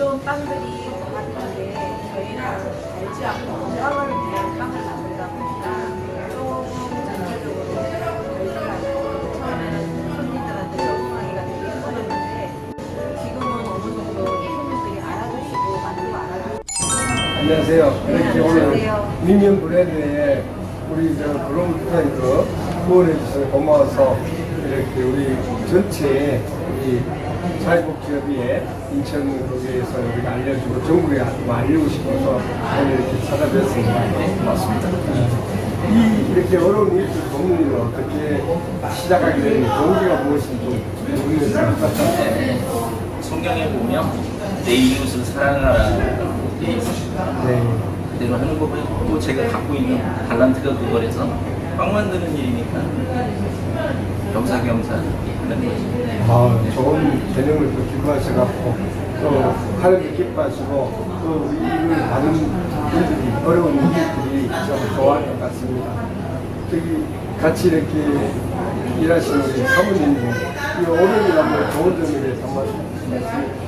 요즘 빵들이 같은데 저희는 알지 않고 빵을 그냥 빵을 만들다 보니까 조금 전체적으로 처음에는 손님들한테 적응하기가 되게 힘들었는데 지금은 어느 정도 손님들이 알아주시고 만두가 알아주시고 안녕하세요. 이렇게 오늘 안녕하세요. 미미언 브랜드에 우리 저 프라이드 후원해 주셔서 고마워서 이렇게 우리 전체 우리 사회복지협의회 인천 거기에서 우리가 알려주고 전국에 좀 알리고 싶어서 오늘 이렇게 찾아뵙습니다. 고맙습니다. 이 이렇게 어려운 돕는 일을 어떻게 시작하게 된 동기가 무엇인지 좀 궁금해요. 성경에 보면 내 이웃을 있습니다. 네. 그대로 하는 거 보고 제가 갖고 있는 달란트가 그거라서 빵 만드는 일이니까 겸사겸사 하는 거죠. 아, 좋은 개념을 또 기부하셔갖고 또 하나님 기뻐하시고 또 우리 이를 받은 분들이 어려운 분들이 참 좋아할 것 같습니다. 저기 같이 이렇게 일하시는 우리 사모님도 이뭐 좋은 점에 대해서 한번 말씀해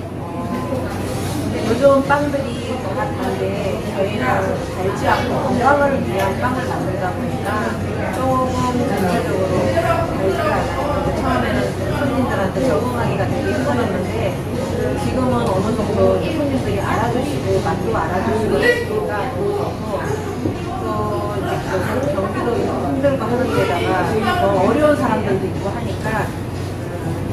요즘 빵들이 같은데 저희는 달지 않고 건강을 위한 빵을 만들다 보니까 조금 전체적으로 달지가 않고 처음에는 손님들한테 적응하기가 되게 힘들었는데 지금은 어느 정도 손님들이 알아주시고 맛도 알아주시고 하니까 너무 좋고 또 이제 그 경기도 힘들고 하는 데다가 더 어려운 사람들도 있고 하니까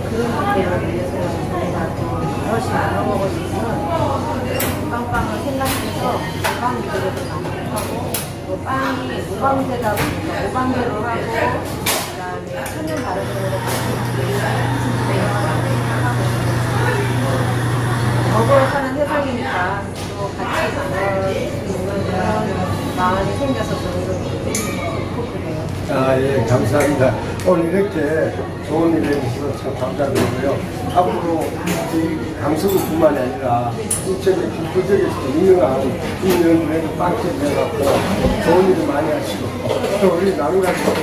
그런 분들을 위해서 저희가 또 여럿이 나눠 먹을 수 있는 빵빵을 생각해서 빵 위주로 좀 만들고 또 빵이 무방제다 보니까 무방제로 하고 그다음에 천연 발효제로 먹으러 사는 세상이니까 또 같이 나눠 있는 그런 마음이 생겨서. 아, 예, 감사합니다. 오늘 이렇게 좋은 일에 있어서 참 감사드리고요. 앞으로 이 강서구뿐만이 아니라 인천의 김포지역에서 유명한 인연브랜드 빵집 해갖고 좋은 일을 많이 하시고 또 우리 나누가지고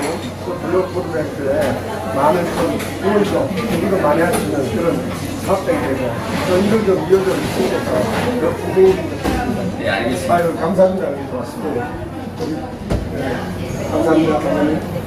또 블록 프로젝트에 많은 좀 후원도 우리가 많이 할 수 있는 그런 사업장이 되고 또 이런 좀 이어져 있으면서 그 부모님 네, 알겠습니다. 아유 감사합니다. 고맙습니다. 네. 감사합니다.